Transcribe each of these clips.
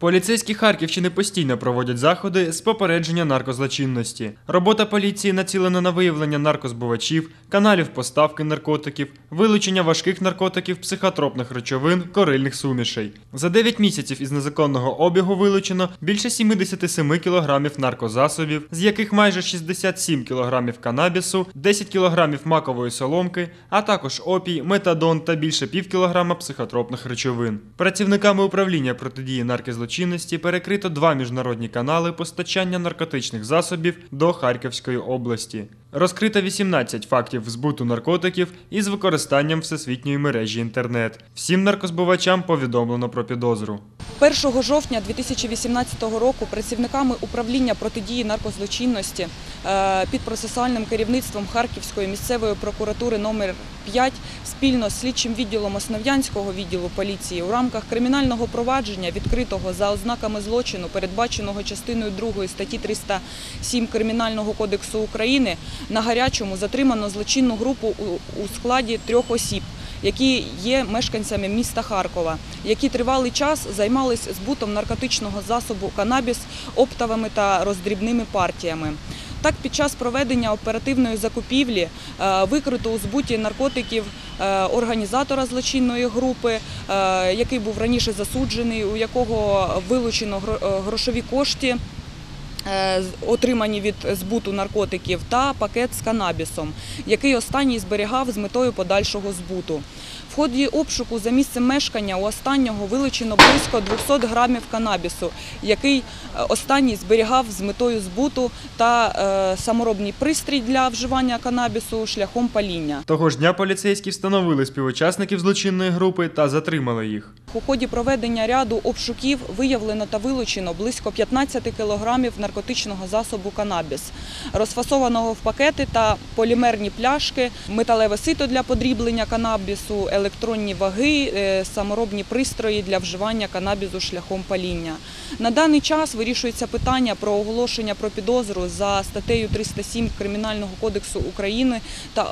Поліцейські Харківщини постійно проводять заходи з попередження наркозлочинності. Робота поліції націлена на виявлення наркозбувачів, каналів поставки наркотиків, вилучення важких наркотиків, психотропних речовин, корильних сумішей. За 9 місяців із незаконного обігу вилучено більше 77 кілограмів наркозасобів, з яких майже 67 кілограмів канабісу, 10 кілограмів макової соломки, а також опій, метадон та більше пів кілограма психотропних речовин. Працівниками управління протидії наркозлочинності перекрито два міжнародні канали постачання наркотичних засобів до Харківської області. Розкрито 18 фактів збуту наркотиків із використанням всесвітньої мережі інтернет. Всім наркозбувачам повідомлено про підозру. 1 жовтня 2018 року працівниками управління протидії наркозлочинності е, під процесуальним керівництвом Харківської місцевої прокуратури номер 5 спільно з слідчим відділом Основ'янського відділу поліції у рамках кримінального провадження, відкритого за ознаками злочину, передбаченого частиною 2 статті 307 Кримінального кодексу України, на гарячому затримано злочинну групу у- складі трьох осіб які є мешканцями міста Харкова, які тривалий час займалися збутом наркотичного засобу канабіс оптовими та роздрібними партіями. Так, під час проведення оперативної закупівлі е, викрито у збуті наркотиків е, організатора злочинної групи, е, який був раніше засуджений, у якого вилучено гро- грошові кошти отримані від збуту наркотиків, та пакет з канабісом, який останній зберігав з метою подальшого збуту. В ході обшуку за місцем мешкання у останнього вилучено близько 200 грамів канабісу, який е, останній зберігав з метою збуту та е, саморобний пристрій для вживання канабісу шляхом паління. Того ж дня поліцейські встановили співучасників злочинної групи та затримали їх. У ході проведення ряду обшуків виявлено та вилучено близько 15 кілограмів наркотичного засобу канабіс, розфасованого в пакети та полімерні пляшки, металеве сито для подріблення канабісу, електронні ваги, е, саморобні пристрої для вживання канабісу шляхом паління. На даний час вирішується питання про оголошення про підозру за статтею 307 Кримінального кодексу України та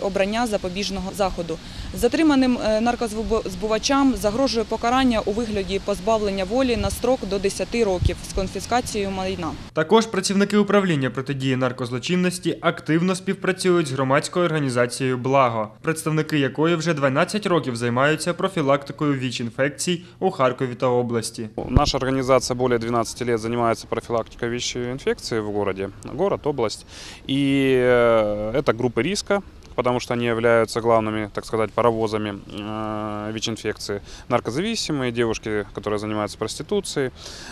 обрання запобіжного заходу. Затриманим е, наркозбувачам загрожує покарання у вигляді позбавлення волі на строк до 10 років з конфіскацією майна. Також працівники управління протидії наркозлочинності активно співпрацюють з громадською організацією Благо, представники якої вже 12 років займаються профілактикою ВІЧ-інфекцій у Харкові та області. Наша организация более 12 лет занимается профилактикой ВИЧ-инфекции в городе, город, область. И э, это группы риска, потому что они являются главными, так сказать, паровозами э, ВИЧ-инфекции. Наркозависимые, девушки, которые занимаются проституцией.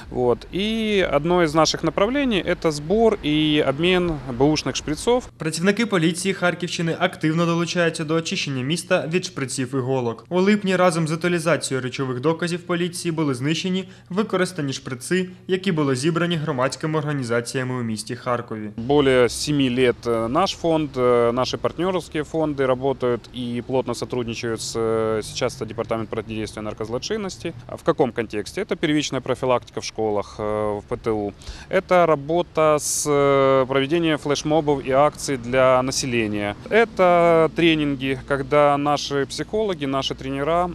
Вот. И одно из наших направлений – это сбор и обмен бэушных шприцов Працівники поліції Харківщини активно долучаються до очищення міста від шприців і голок. У липні разом з утилізацією речових доказів поліції були знищені використані шприци, які були зібрані громадськими організаціями у місті Харкові. Более 7 лет э, наш фонд, э, наши Партнерские фонды работают и плотно сотрудничают с э, сейчас это Департамент противодействия наркозлочинности. А В каком контексте? Это первичная профилактика в школах, э, в ПТУ. Это работа с э, проведением флешмобов и акций для населения. Это тренинги, когда наши психологи, наши тренера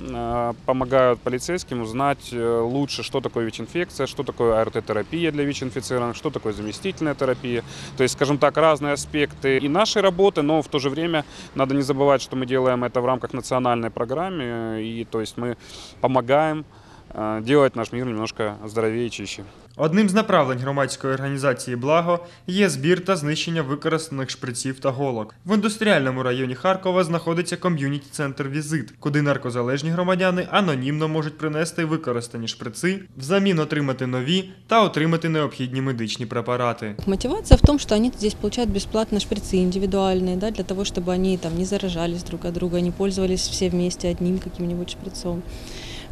помогают полицейским узнать лучше, что такое ВИЧ-инфекция, что такое АРТ-терапия для ВИЧ-инфицированных, что такое заместительная терапия. То есть, скажем так, разные аспекты и нашей работы, но в то же время надо не забывать, что мы делаем это в рамках национальной программы, э, и то есть мы помогаем э, делать наш мир немножко здоровее и чище. Одним з направлень громадської організації Благо є збір та знищення використаних шприців та голок. В індустріальному районі Харкова знаходиться ком'юніті-центр Візит, куди наркозалежні громадяни анонімно можуть принести використані шприци, взамін отримати нові та отримати необхідні медичні препарати. Мотивация в том, что они здесь получают бесплатно шприцы индивидуальные, да, для того, чтобы они там не заражались друг от друга, не пользовались все вместе одним каким-нибудь шприцом.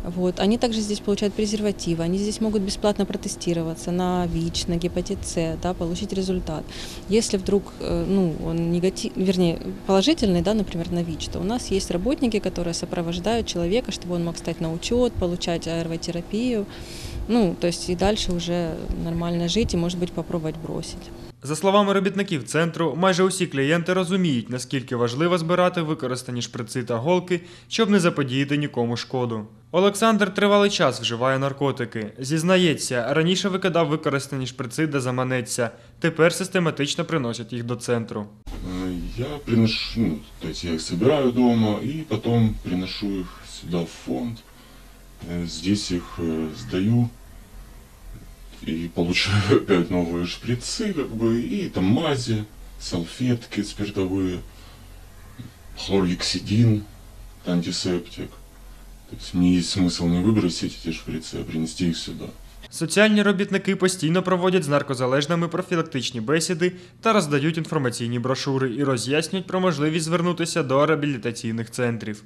Вот. Они также здесь получают презервативы, они здесь могут бесплатно протестироваться на ВИЧ, на гепатит С, да, получить результат. Если вдруг э, ну, он негатив, вернее, положительный, да, например, на ВИЧ, то у нас есть работники, которые сопровождают человека, чтобы он мог стать на учет, получать АРВ-терапию, ну, то есть и дальше уже нормально жить и, может быть, попробовать бросить. За словами робітників центру, майже усі клієнти розуміють, наскільки важливо збирати використані шприци та голки, щоб не заподіяти нікому шкоду. Олександр тривалий час вживає наркотики. Зізнається, раніше викидав використані шприци, де заманеться. Тепер систематично приносять їх до центру. Э, Я приношу, ну, то есть я их собираю дома и потом приношу их сюда в фонд. Э, Здесь их э, сдаю и получаю опять новые шприцы, как бы, и там мази, салфетки спиртовые, хлоргексидин, антисептик. То есть мне есть смысл не выбросить эти шприцы, а принести их сюда. Соціальні робітники постійно проводять з наркозалежними профілактичні бесіди та роздають інформаційні брошури і роз'яснюють про можливість звернутися до реабілітаційних центрів.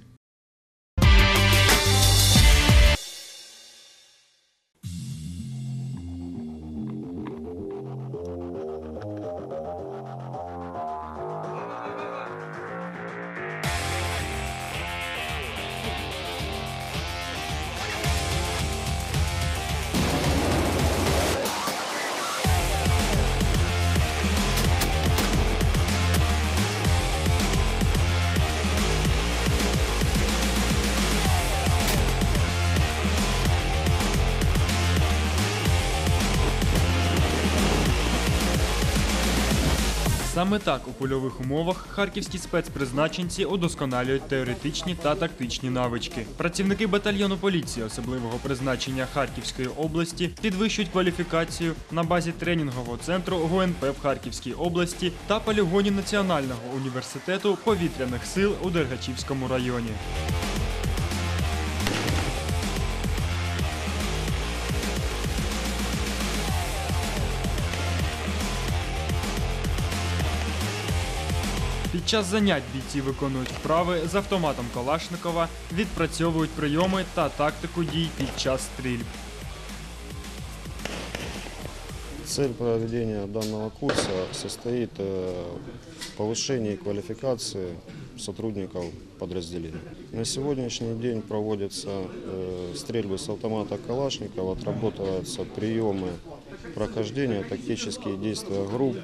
Саме так у польових умовах харківські спецпризначенці удосконалюють теоретичні та тактичні навички. Працівники батальйону поліції особливого призначення Харківської області підвищують кваліфікацію на базі тренінгового центру ГУНП в Харківській області та полігоні Національного університету повітряних сил у Дергачівському районі. час занять бійці виконують вправи з автоматом Калашникова, відпрацьовують прийоми та тактику дій під час стрільб. Цель проведения данного курса состоит э, в повышении квалификации сотрудников подразделения. На сегодняшний день проводятся э, стрельбы с автомата Калашникова, отрабатываются приемы прохождения, тактические действия групп.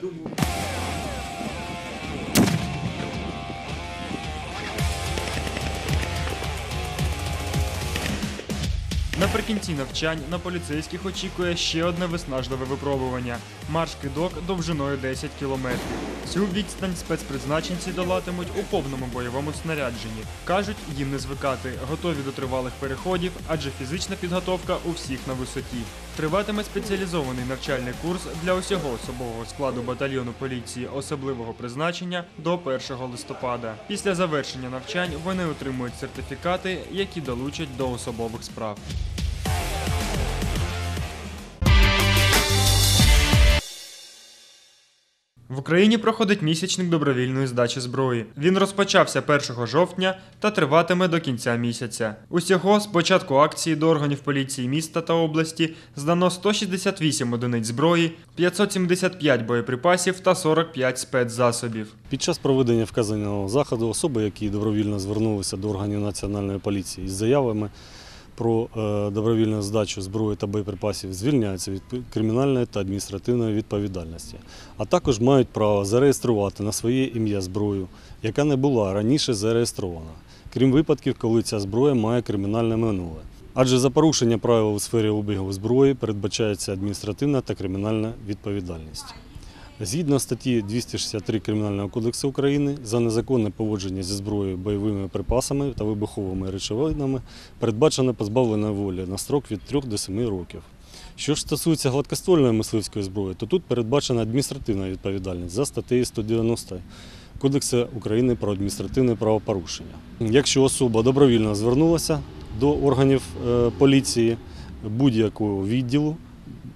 Наприкінці навчань на поліцейських очікує ще одне виснажливе випробування марш-кидок довжиною 10 кілометрів. Цю відстань спецпризначенці долатимуть у повному бойовому снарядженні. Кажуть, їм не звикати, готові до тривалих переходів, адже фізична підготовка у всіх на висоті. Триватиме спеціалізований навчальний курс для усього особового складу батальйону поліції особливого призначення до 1 листопада. Після завершення навчань вони отримують сертифікати, які долучать до особових справ. В Україні проходить місячник добровільної здачі зброї. Він розпочався 1 жовтня та триватиме до кінця місяця. Усього з початку акції до органів поліції міста та області здано 168 одиниць зброї, 575 боєприпасів та 45 спецзасобів. Під час проведення вказаного заходу особи, які добровільно звернулися до органів національної поліції із заявами про е, добровільну здачу зброї та боєприпасів, звільняються від кримінальної та адміністративної відповідальності, а також мають право зареєструвати на своє ім'я зброю, яка не була раніше зареєстрована, крім випадків, коли ця зброя має кримінальне минуле. Адже за порушення правил у сфері обігу зброї передбачається адміністративна та кримінальна відповідальність. Згідно статті 263 Кримінального кодексу України за незаконне поводження зі зброєю, бойовими припасами та вибуховими речовинами передбачено позбавлення волі на строк від 3 до 7 років. Що ж стосується гладкоствольної мисливської зброї, то тут передбачена адміністративна відповідальність за статтею 190 Кодексу України про адміністративне правопорушення. Якщо особа добровільно звернулася до органів е, поліції будь-якого відділу,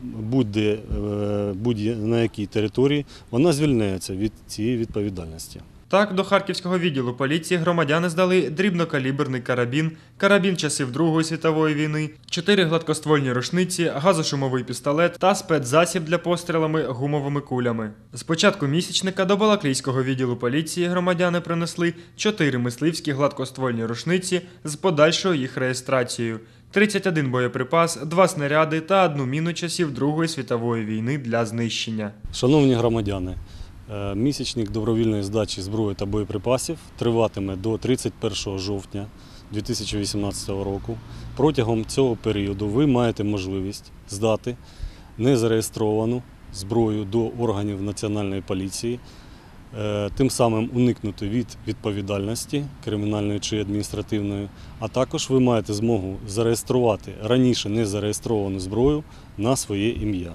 будь-де, е, будь-на якій території, вона звільняється від цієї відповідальності. Так, до Харківського відділу поліції громадяни здали дрібнокаліберний карабін, карабін часів Другої світової війни, чотири гладкоствольні рушниці, газошумовий пістолет та спецзасіб для пострілами гумовими кулями. З початку місячника до Балаклійського відділу поліції громадяни принесли чотири мисливські гладкоствольні рушниці з подальшою їх реєстрацією. 31 боєприпас, два снаряди та одну міну часів Другої світової війни для знищення. Шановні громадяни, е, місячник добровільної здачі зброї та боєприпасів триватиме до 31 жовтня 2018 року. Протягом цього періоду ви маєте можливість здати незареєстровану зброю до органів Національної поліції, тим самим уникнути від відповідальності кримінальної чи адміністративної, а також ви маєте змогу зареєструвати раніше не зареєстровану зброю на своє ім'я.